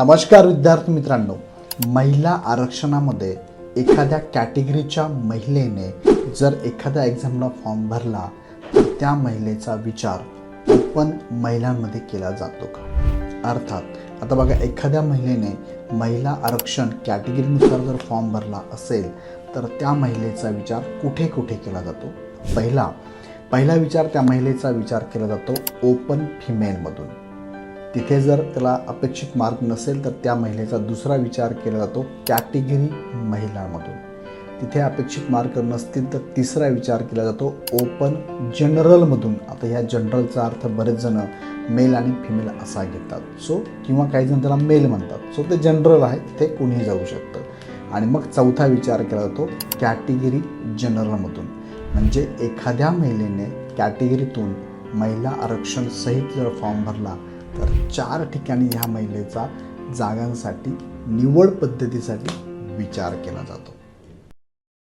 नमस्कार विद्यार्थी मित्रांनो. महिला आरक्षणामध्ये एखाद्या कॅटेगरीच्या महिलेने जर एखाद्या एक्झामला फॉर्म भरला तर त्या महिलेचा विचार ओपन महिलांमध्ये केला जातो का? अर्थात आता बघा एखाद्या महिलेने महिला आरक्षण कॅटेगरीनुसार जर फॉर्म भरला असेल तर त्या महिलेचा विचार कुठे कुठे केला जातो? पहिला पहिला विचार त्या महिलेचा विचार केला जातो ओपन फिमेलमधून. तिथे जर त्याला अपेक्षित मार्क नसेल तर त्या महिलेचा दुसरा विचार केला जातो कॅटेगरी महिलांमधून. तिथे अपेक्षित मार्क नसतील तर तिसरा विचार केला जातो ओपन जनरलमधून. आता ह्या जनरलचा अर्थ बरेच जण मेल आणि फिमेल असा घेतात. सो किंवा काही जण त्याला मेल म्हणतात. सो ते जनरल आहे तिथे कोणीही जाऊ शकतं. आणि मग चौथा विचार केला जातो कॅटेगरी जनरलमधून. म्हणजे एखाद्या महिलेने कॅटेगरीतून महिला आरक्षण सहित जर फॉर्म भरला तर चार ठिकाणी ह्या महिलेचा जागांसाठी निवड पद्धतीसाठी विचार केला जातो.